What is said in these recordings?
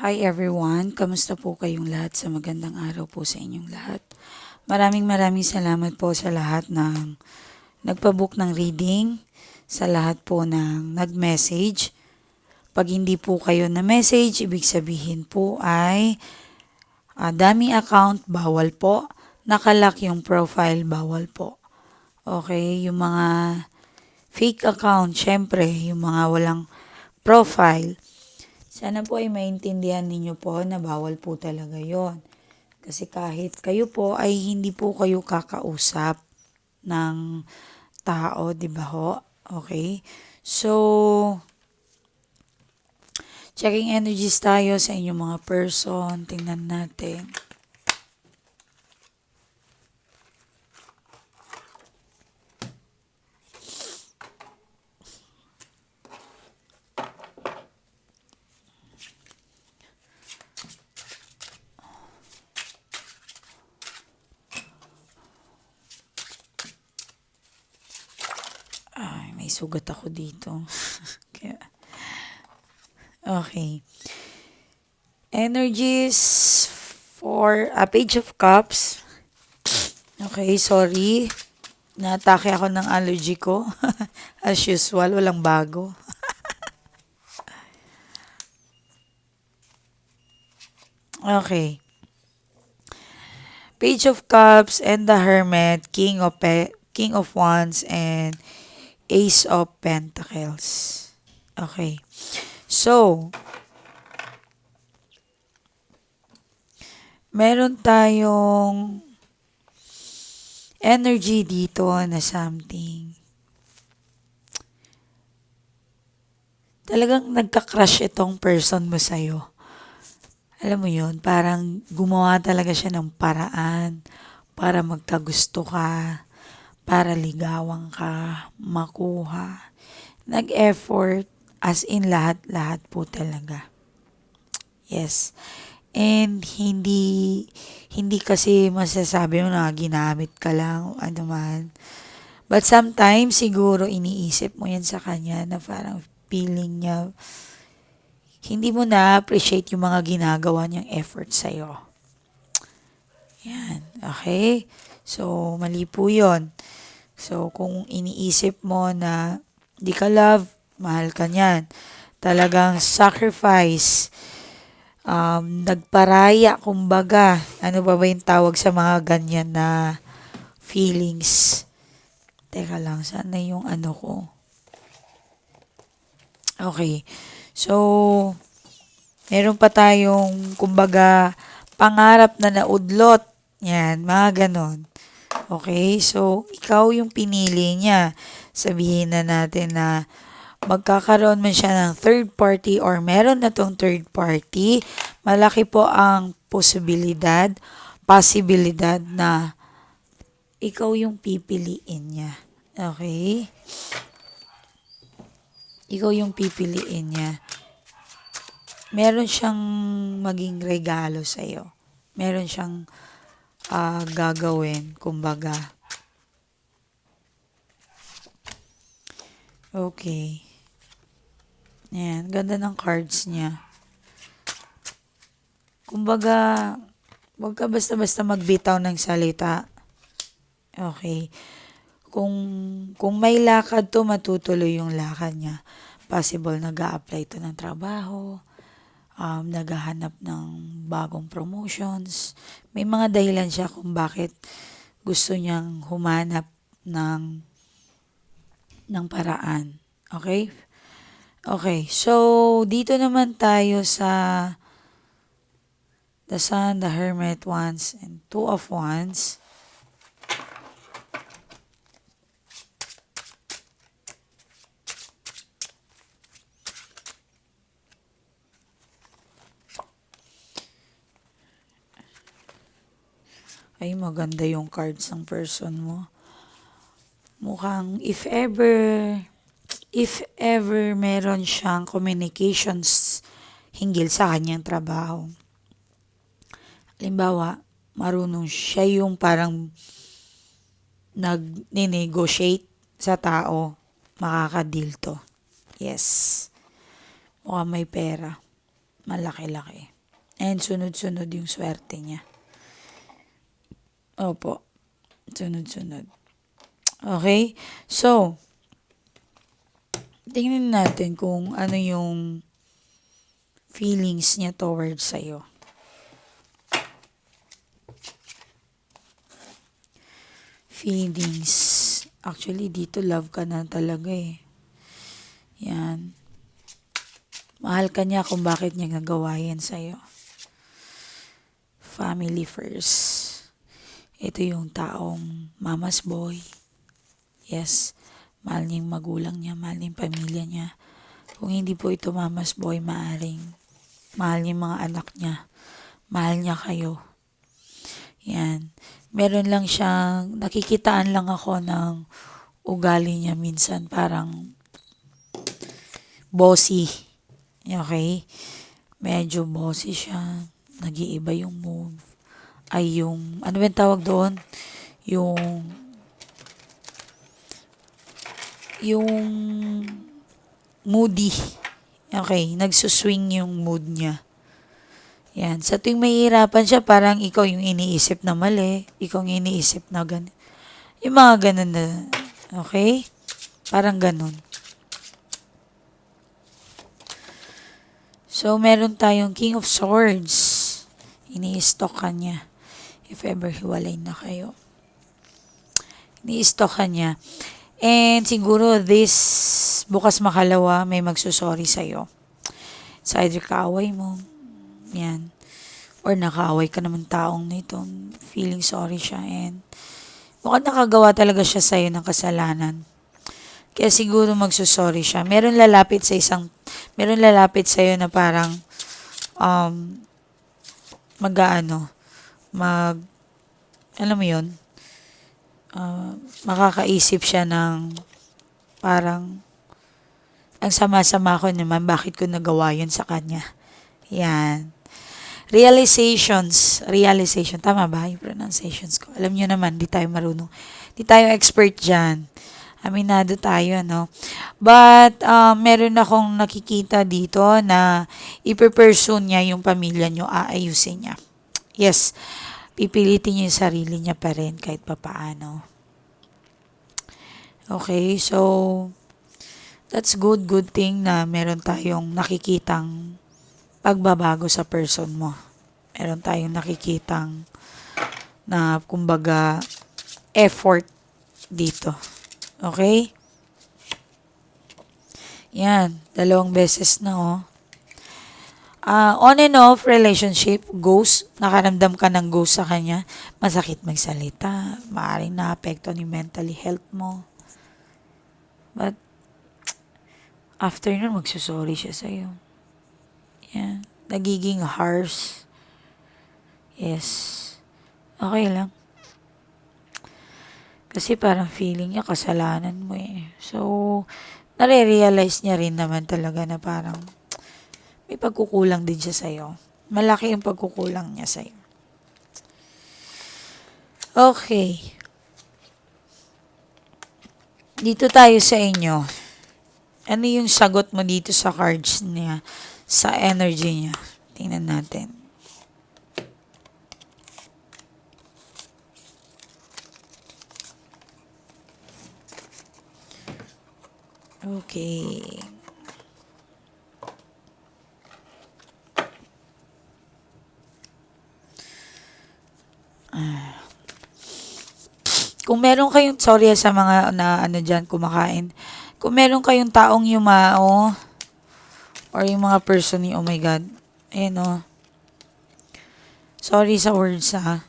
Hi everyone, kamusta po kayong lahat sa magandang araw po sa inyong lahat. Maraming maraming salamat po sa lahat ng nagpabook ng reading, sa lahat po ng nag-message. Pag hindi po kayo na message, ibig sabihin po ay ah, dami account, bawal po. Nakalock yung profile, bawal po. Okay, yung mga fake account, syempre, yung mga walang profile, sana po ay maintindihan ninyo po na bawal po talaga yon. Kasi kahit kayo po ay hindi po kayo kakausap ng tao, di ba ho? Okay? So, checking energies tayo sa inyong mga person. Tingnan natin. Ay, may sugat ako dito. Kaya, okay. Energies for a page of cups. Okay, sorry. Naatake ako ng allergy ko. As usual, walang bago. okay. Page of Cups and the Hermit, King of Pe- King of Wands and Ace of Pentacles. Okay. So, meron tayong energy dito na something. Talagang nagka-crush itong person mo sa'yo. Alam mo yun, parang gumawa talaga siya ng paraan para magkagusto ka, para ligawan ka, makuha. Nag-effort, as in lahat-lahat po talaga. Yes. And hindi, hindi kasi masasabi mo na ginamit ka lang ano man. But sometimes, siguro iniisip mo yan sa kanya na parang feeling niya, hindi mo na-appreciate yung mga ginagawa niyang effort sa'yo. Yan. Okay? So, mali po yun. So, kung iniisip mo na di ka love, mahal ka niyan. Talagang sacrifice. Um, nagparaya, kumbaga. Ano ba ba yung tawag sa mga ganyan na feelings? Teka lang, sana yung ano ko? Okay. So, meron pa tayong, kumbaga, pangarap na naudlot. Yan, mga ganon. Okay, so ikaw yung pinili niya. Sabihin na natin na magkakaroon man siya ng third party or meron na tong third party, malaki po ang posibilidad, posibilidad na ikaw yung pipiliin niya. Okay? Ikaw yung pipiliin niya. Meron siyang maging regalo sa'yo. Meron siyang ah, gagawin, kumbaga. Okay. Ayan, ganda ng cards niya. Kumbaga, wag ka basta-basta magbitaw ng salita. Okay. Kung, kung may lakad to, matutuloy yung lakad niya. Possible nag apply to ng trabaho, um, naghahanap ng bagong promotions. May mga dahilan siya kung bakit gusto niyang humanap ng ng paraan. Okay? Okay. So, dito naman tayo sa the Sun, the Hermit Wands, and Two of Wands. Ay, maganda yung cards ng person mo. Mukhang if ever, if ever meron siyang communications hinggil sa kanyang trabaho. Halimbawa, marunong siya yung parang nag-negotiate sa tao, makakadeal to. Yes. Mukhang may pera. Malaki-laki. And sunod-sunod yung swerte niya. Opo. Sunod-sunod. Okay? So, tingnan natin kung ano yung feelings niya towards sa'yo. Feelings. Actually, dito love ka na talaga eh. Yan. Mahal ka niya kung bakit niya nagawa yan sa'yo. Family first. Ito yung taong mama's boy. Yes, mahal niya yung magulang niya, mahal niya yung pamilya niya. Kung hindi po ito mama's boy, maaring mahal niya yung mga anak niya. Mahal niya kayo. Yan. Meron lang siyang, nakikitaan lang ako ng ugali niya minsan parang bossy. Okay? Medyo bossy siya. Nag-iiba yung move. Ay yung, ano ba yung tawag doon? Yung, yung moody. Okay, nagsuswing yung mood niya. Yan. Sa tuwing mahihirapan siya, parang ikaw yung iniisip na mali. Ikaw yung iniisip na ganun. Yung mga ganun na, okay? Parang ganun. So, meron tayong King of Swords. Ini-stock ka niya. If ever hiwalay na kayo. Ini-stock ka niya. And siguro this bukas makalawa may magsusorry sa'yo. It's either kaaway mo. Yan. Or nakaaway ka naman taong nito. Feeling sorry siya. And mukhang nakagawa talaga siya sa'yo ng kasalanan. Kaya siguro magsusorry siya. Meron lalapit sa isang, meron lalapit sa'yo na parang, um, mag-ano, mag, alam mo yun, uh, makakaisip siya ng parang, ang sama-sama ko naman, bakit ko nagawa yun sa kanya. Yan. Realizations. Realization. Tama ba yung pronunciations ko? Alam nyo naman, di tayo marunong. Di tayo expert dyan. Aminado tayo, no? But, uh, meron akong nakikita dito na ipipursue niya yung pamilya niyo, aayusin niya. Yes, pipilitin niya yung sarili niya pa rin kahit papaano. Okay, so, that's good, good thing na meron tayong nakikitang pagbabago sa person mo. Meron tayong nakikitang na, kumbaga, effort dito. Okay? Yan, dalawang beses na oh. Uh, on and off relationship, ghost, nakaramdam ka ng ghost sa kanya, masakit magsalita, maaaring naapekto ni mentally health mo. But, after nun, magsusorry siya sa'yo. Yan, nagiging harsh. Yes, okay lang. Kasi parang feeling niya kasalanan mo eh. So, nare-realize niya rin naman talaga na parang may pagkukulang din siya sa'yo. Malaki yung pagkukulang niya sa'yo. Okay. Dito tayo sa inyo. Ano yung sagot mo dito sa cards niya? Sa energy niya? Tingnan natin. Okay. Kung meron kayong, sorry sa mga na ano dyan, kumakain. Kung meron kayong taong yumao, or yung mga person ni, oh my God, ayan o. Oh. Sorry sa words ha.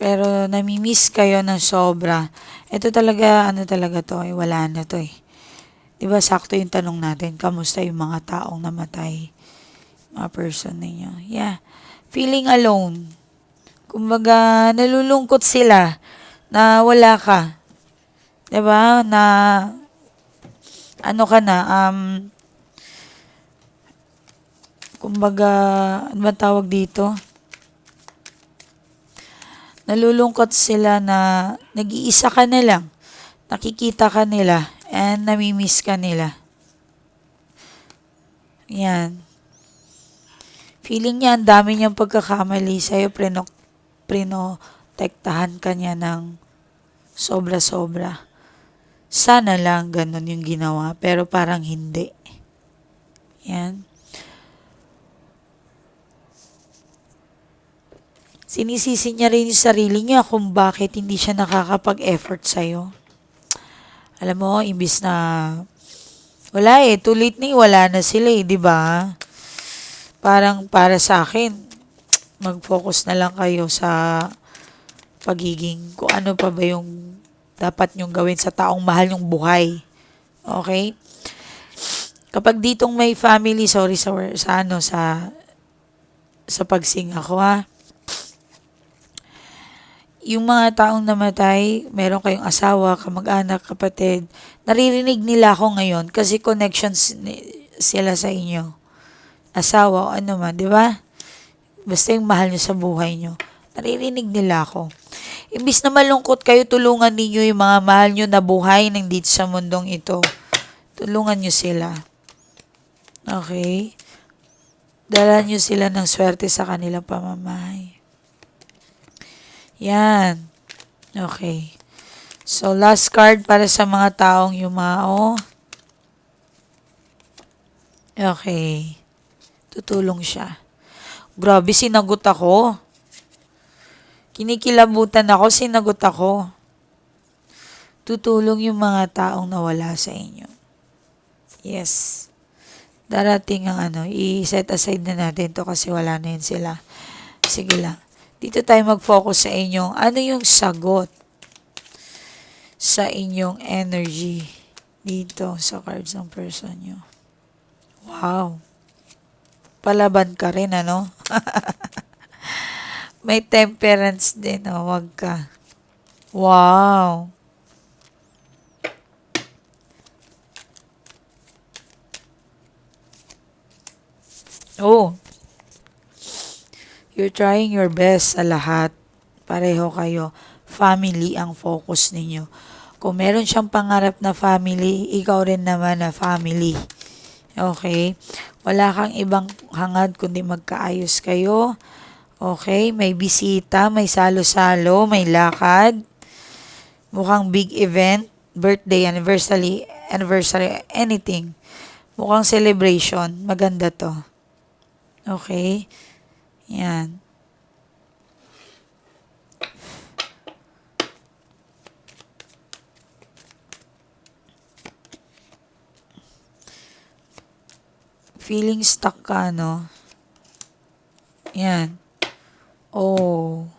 Pero namimiss kayo ng sobra. Ito talaga, ano talaga to, eh, wala na to eh. 'Di ba sakto yung tanong natin, kamusta yung mga taong namatay? Mga person ninyo. Yeah. Feeling alone. Kumbaga, nalulungkot sila na wala ka. 'Di ba? Na ano ka na um kumbaga ano ba tawag dito? Nalulungkot sila na nag-iisa ka na lang. Nakikita ka nila and namimiss ka nila. Yan. Feeling niya ang dami niyang pagkakamali sa'yo, prino, prinotektahan ka niya ng sobra-sobra. Sana lang ganun yung ginawa, pero parang hindi. Yan. Sinisisi niya rin yung sarili niya kung bakit hindi siya nakakapag-effort sa'yo. Alam mo, imbis na wala eh, too late na eh, wala na sila eh, di ba? Parang para sa akin, mag-focus na lang kayo sa pagiging kung ano pa ba yung dapat nyong gawin sa taong mahal nyong buhay. Okay? Kapag ditong may family, sorry sa, sa ano, sa sa pagsing ako ha. Yung mga taong namatay, meron kayong asawa, kamag-anak, kapatid, naririnig nila ako ngayon kasi connections sila sa inyo. Asawa o ano man, di ba? Basta yung mahal nyo sa buhay nyo. Naririnig nila ako. Imbis na malungkot kayo, tulungan ninyo yung mga mahal nyo na buhay ng dito sa mundong ito. Tulungan nyo sila. Okay? Dala nyo sila ng swerte sa kanilang pamamahay. Yan. Okay. So, last card para sa mga taong yumao. Okay. Tutulong siya. Grabe, sinagot ako. Kinikilabutan ako, sinagot ako. Tutulong yung mga taong nawala sa inyo. Yes. Darating ang ano, i-set aside na natin to kasi wala na yun sila. Sige lang. Dito tayo mag-focus sa inyong ano yung sagot sa inyong energy dito sa cards ng person nyo. Wow. Palaban ka rin, ano? May temperance din, oh. Wag ka. Wow. Oh. You're trying your best sa lahat. Pareho kayo. Family ang focus ninyo. Kung meron siyang pangarap na family, ikaw rin naman na family. Okay? Wala kang ibang hangad kundi magkaayos kayo. Okay? May bisita, may salo-salo, may lakad. Mukhang big event, birthday, anniversary, anniversary, anything. Mukhang celebration. Maganda to. Okay? Yan. Feeling stuck ka, no? Yan. Oh.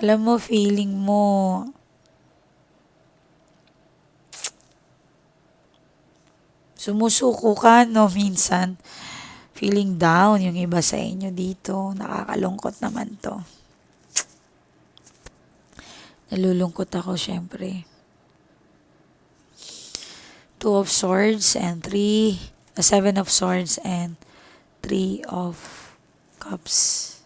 Alam mo, feeling mo, sumusuko ka, no, minsan. Feeling down yung iba sa inyo dito. Nakakalungkot naman to. Nalulungkot ako, syempre. Two of Swords and three, a Seven of Swords and Three of Cups.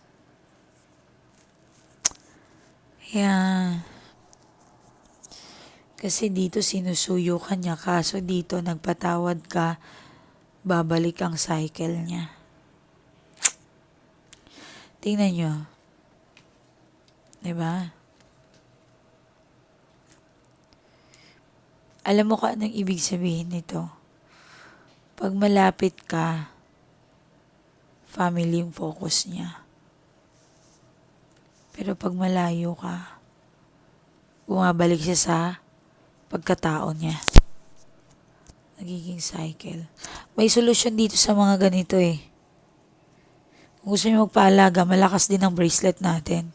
Yan. Kasi dito sinusuyo ka niya, kaso dito nagpatawad ka, babalik ang cycle niya. Tingnan nyo. Diba? Alam mo ka anong ibig sabihin nito? Pag malapit ka, family yung focus niya. Pero pag malayo ka, bumabalik siya sa pagkatao niya. Nagiging cycle. May solusyon dito sa mga ganito eh. Kung gusto niyo magpaalaga, malakas din ang bracelet natin.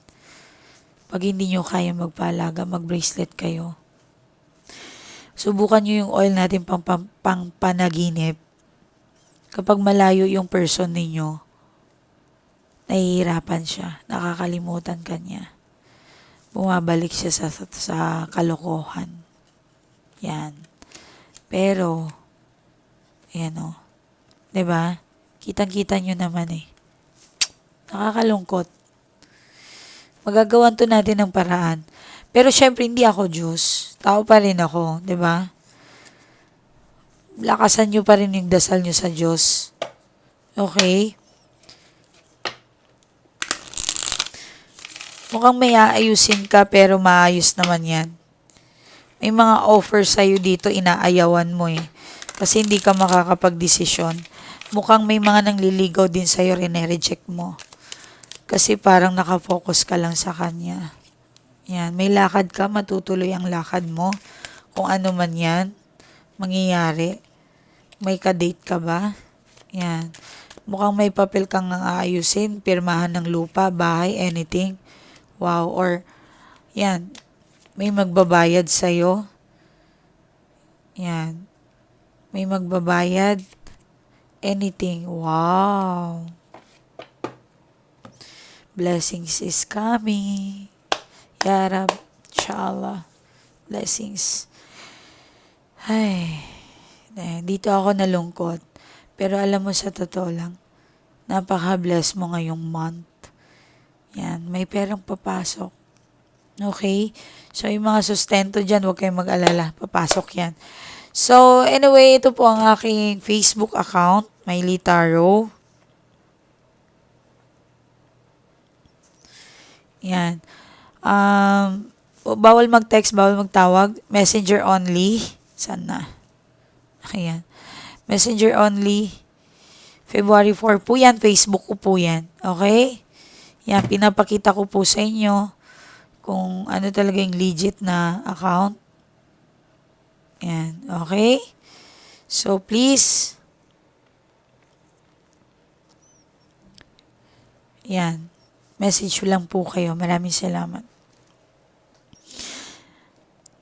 Pag hindi niyo kaya magpaalaga, mag-bracelet kayo. Subukan niyo yung oil natin pang, pang, pang panaginip. Kapag malayo yung person ninyo, nahihirapan siya, nakakalimutan ka niya. Bumabalik siya sa, sa, sa kalokohan. Yan. Pero, ayan o. ba? Kitang-kita nyo naman eh. Nakakalungkot. Magagawan to natin ng paraan. Pero syempre, hindi ako Diyos. Tao pa rin ako, 'di ba? lakasan nyo pa rin yung dasal nyo sa Diyos. Okay? Mukhang may aayusin ka pero maayos naman yan. May mga offer sa'yo dito, inaayawan mo eh. Kasi hindi ka makakapag-desisyon. Mukhang may mga nangliligaw din sa'yo, reject mo. Kasi parang nakafocus ka lang sa kanya. Yan, may lakad ka, matutuloy ang lakad mo. Kung ano man yan, mangyayari. May ka-date ka ba? Yan. Mukhang may papel kang aayusin, pirmahan ng lupa, bahay, anything. Wow, or yan, may magbabayad sa'yo. Yan. May magbabayad. Anything. Wow. Blessings is coming. Ya Rab, inshallah. Blessings. Ay, eh, dito ako nalungkot. Pero alam mo sa totoo lang, napaka-bless mo ngayong month. Yan, may perang papasok. Okay? So, yung mga sustento dyan, huwag kayong mag-alala. Papasok yan. So, anyway, ito po ang aking Facebook account, Miley Taro. Yan. Um, bawal mag-text, bawal magtawag. Messenger only. Saan na? Ayan. Messenger only. February 4 po yan. Facebook ko po yan. Okay? Yan, pinapakita ko po sa inyo kung ano talaga yung legit na account. Yan, okay? So, please, yan, message lang po kayo. Maraming salamat.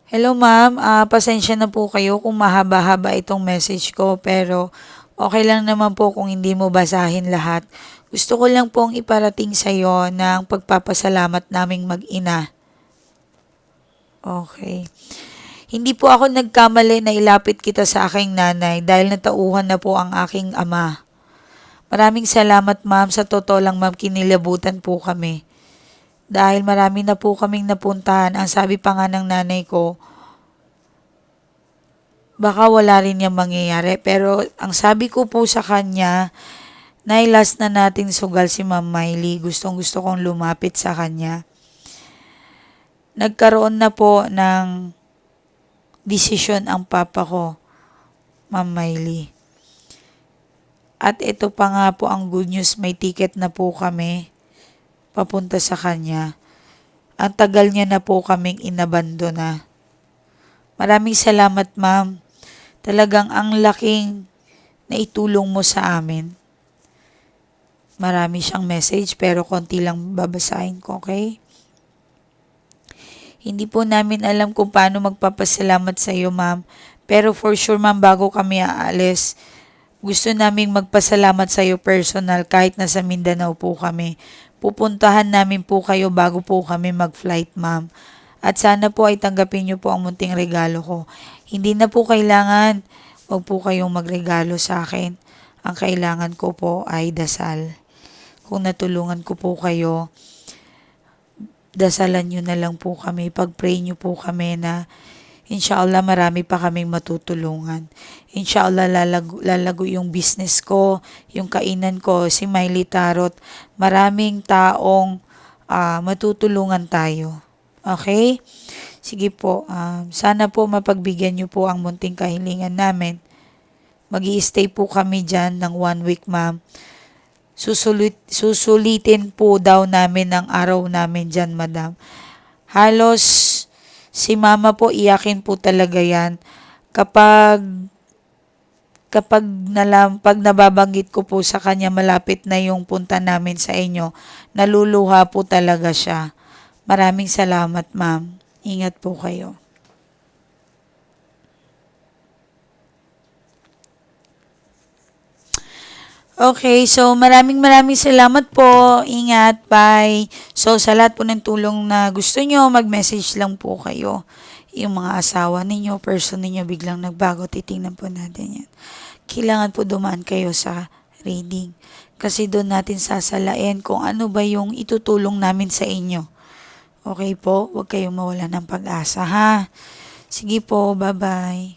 Hello ma'am, Ah, pasensya na po kayo kung mahaba-haba itong message ko pero okay lang naman po kung hindi mo basahin lahat. Gusto ko lang pong iparating sa iyo ng pagpapasalamat naming mag-ina. Okay. Hindi po ako nagkamali na ilapit kita sa aking nanay dahil natauhan na po ang aking ama. Maraming salamat ma'am. Sa totoo lang ma'am, kinilabutan po kami. Dahil marami na po kaming napuntahan. Ang sabi pa nga ng nanay ko, baka wala rin yung mangyayari. Pero ang sabi ko po sa kanya, nailas na natin sugal si Ma'am Miley. Gustong gusto kong lumapit sa kanya. Nagkaroon na po ng desisyon ang papa ko, Ma'am Miley. At ito pa nga po ang good news, may ticket na po kami papunta sa kanya. Ang tagal niya na po kaming inabando na. Maraming salamat ma'am. Talagang ang laking naitulong mo sa amin. Marami siyang message pero konti lang babasahin ko, okay? Hindi po namin alam kung paano magpapasalamat sa iyo, ma'am. Pero for sure, ma'am, bago kami aalis, gusto naming magpasalamat sa iyo personal kahit nasa Mindanao po kami. Pupuntahan namin po kayo bago po kami mag-flight, ma'am. At sana po ay tanggapin niyo po ang munting regalo ko. Hindi na po kailangan, wag po kayong magregalo sa akin. Ang kailangan ko po ay dasal. Kung natulungan ko po kayo, dasalan nyo na lang po kami. Pag-pray nyo po kami na Inshallah, marami pa kaming matutulungan. Inshallah, lalago, lalago yung business ko, yung kainan ko, si Miley Tarot. Maraming taong ah, matutulungan tayo. Okay? Sige po, um, sana po mapagbigyan nyo po ang munting kahilingan namin. mag stay po kami dyan ng one week, ma'am. Susulit, susulitin po daw namin ang araw namin dyan, madam. Halos si mama po iyakin po talaga yan. Kapag kapag nalam, pag nababanggit ko po sa kanya malapit na yung punta namin sa inyo, naluluha po talaga siya. Maraming salamat, ma'am. Ingat po kayo. Okay, so maraming maraming salamat po. Ingat, bye. So sa lahat po ng tulong na gusto nyo, mag-message lang po kayo. Yung mga asawa ninyo, person ninyo biglang nagbago, titingnan po natin yan. Kailangan po dumaan kayo sa reading. Kasi doon natin sasalain kung ano ba yung itutulong namin sa inyo. Okay po, huwag kayong mawala ng pag-asa ha. Sige po, bye-bye.